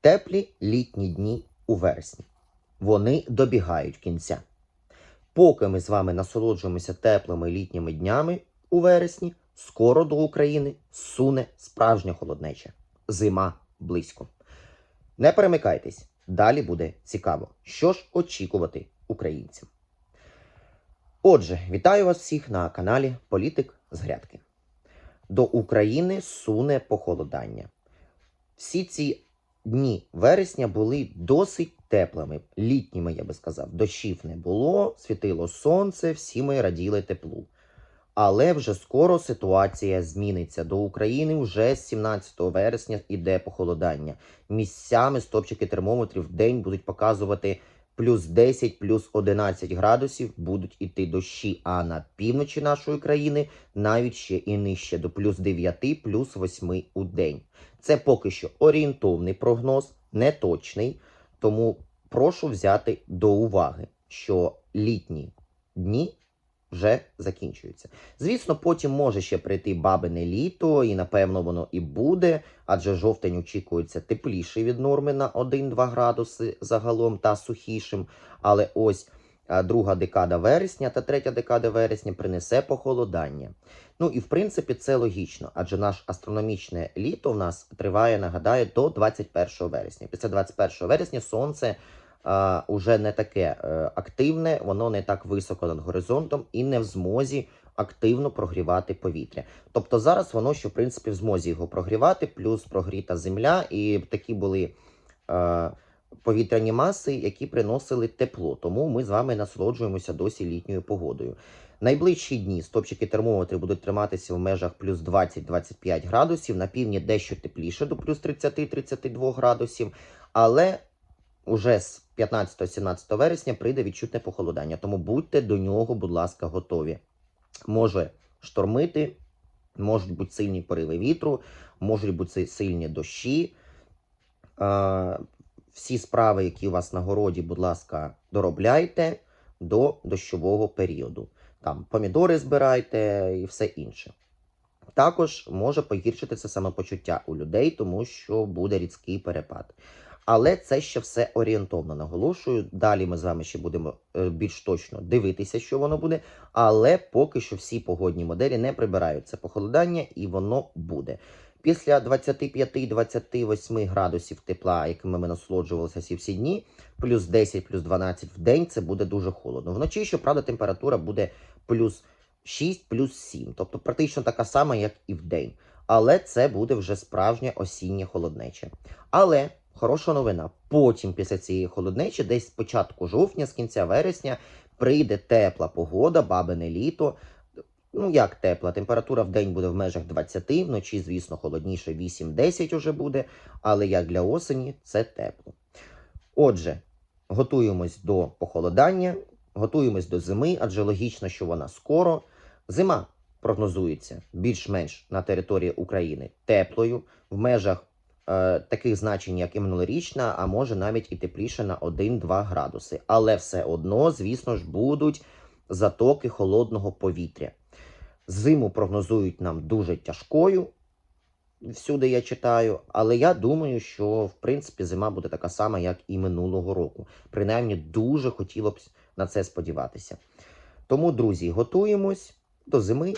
Теплі літні дні у вересні. Вони добігають кінця. Поки ми з вами насолоджуємося теплими літніми днями у вересні, скоро до України суне справжня холоднеча. Зима близько. Не перемикайтесь, далі буде цікаво, що ж очікувати українцям. Отже, вітаю вас всіх на каналі Політик з Грядки. До України суне похолодання. Всі ці дні вересня були досить теплими, літніми, я би сказав. Дощів не було, світило сонце, всі ми раділи теплу. Але вже скоро ситуація зміниться. До України вже з 17 вересня йде похолодання. Місцями стопчики термометрів в день будуть показувати плюс 10, плюс 11 градусів, будуть іти дощі, а на півночі нашої країни навіть ще і нижче до плюс 9, плюс 8 у день. Це поки що орієнтовний прогноз, не точний, тому прошу взяти до уваги, що літні дні вже закінчуються. Звісно, потім може ще прийти бабине літо, і напевно воно і буде, адже жовтень очікується тепліший від норми на 1-2 градуси загалом та сухішим. Але ось друга декада вересня та третя декада вересня принесе похолодання. Ну і в принципі це логічно, адже наш астрономічне літо в нас триває, нагадаю, до 21 вересня. Після 21 вересня сонце уже не таке е, активне, воно не так високо над горизонтом і не в змозі активно прогрівати повітря. Тобто зараз воно ще в принципі в змозі його прогрівати, плюс прогріта земля, і такі були. Е, Повітряні маси, які приносили тепло, тому ми з вами насолоджуємося досі літньою погодою. Найближчі дні стопчики термометрів будуть триматися в межах плюс 20-25 градусів, на півдні дещо тепліше до плюс 30-32 градусів, але уже з 15-17 вересня прийде відчутне похолодання. Тому будьте до нього, будь ласка, готові. Може штормити, можуть бути сильні пориви вітру, можуть бути сильні дощі. Всі справи, які у вас на городі, будь ласка, доробляйте до дощового періоду. Там помідори збирайте і все інше. Також може погіршити це самопочуття у людей, тому що буде різкий перепад. Але це ще все орієнтовно наголошую. Далі ми з вами ще будемо е, більш точно дивитися, що воно буде. Але поки що всі погодні моделі не прибирають це похолодання, і воно буде. Після 25-28 градусів тепла, якими ми насолоджувалися всі всі дні, плюс 10, плюс 12 в день це буде дуже холодно. Вночі, щоправда, температура буде плюс 6, плюс 7, тобто практично така сама, як і в день. Але це буде вже справжнє осіннє холоднече. Але хороша новина. Потім, після цієї холоднечі, десь з початку жовтня, з кінця вересня, прийде тепла погода, бабине літо. Ну, як тепла, температура в день буде в межах 20, вночі, звісно, холодніше 8-10 уже буде, але як для осені це тепло. Отже, готуємось до похолодання, готуємось до зими, адже логічно, що вона скоро. Зима прогнозується більш-менш на території України теплою, в межах таких значень, як і минулорічна, а може навіть і тепліше на 1-2 градуси. Але все одно, звісно ж, будуть затоки холодного повітря. Зиму прогнозують нам дуже тяжкою. Всюди я читаю, але я думаю, що в принципі зима буде така сама, як і минулого року. Принаймні, дуже хотіло б на це сподіватися. Тому, друзі, готуємось до зими,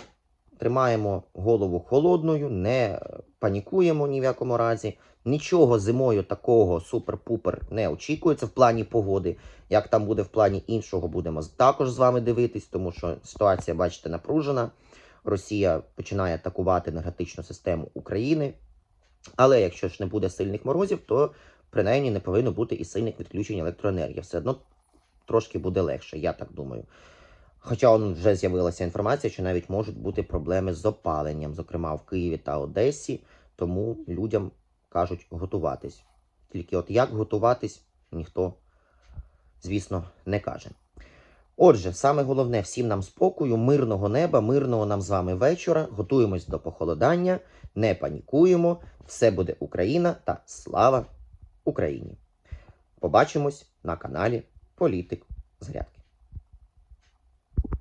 тримаємо голову холодною, не панікуємо ні в якому разі. Нічого зимою такого супер-пупер не очікується в плані погоди. Як там буде в плані іншого, будемо також з вами дивитись, тому що ситуація, бачите, напружена. Росія починає атакувати енергетичну систему України. Але якщо ж не буде сильних морозів, то принаймні не повинно бути і сильних відключень електроенергії. Все одно трошки буде легше, я так думаю. Хоча вже з'явилася інформація, що навіть можуть бути проблеми з опаленням, зокрема в Києві та Одесі, тому людям кажуть готуватись. Тільки от як готуватись, ніхто, звісно, не каже. Отже, саме головне всім нам спокою, мирного неба, мирного нам з вами вечора. Готуємось до похолодання, не панікуємо. Все буде Україна та слава Україні! Побачимось на каналі Політик з Грядки.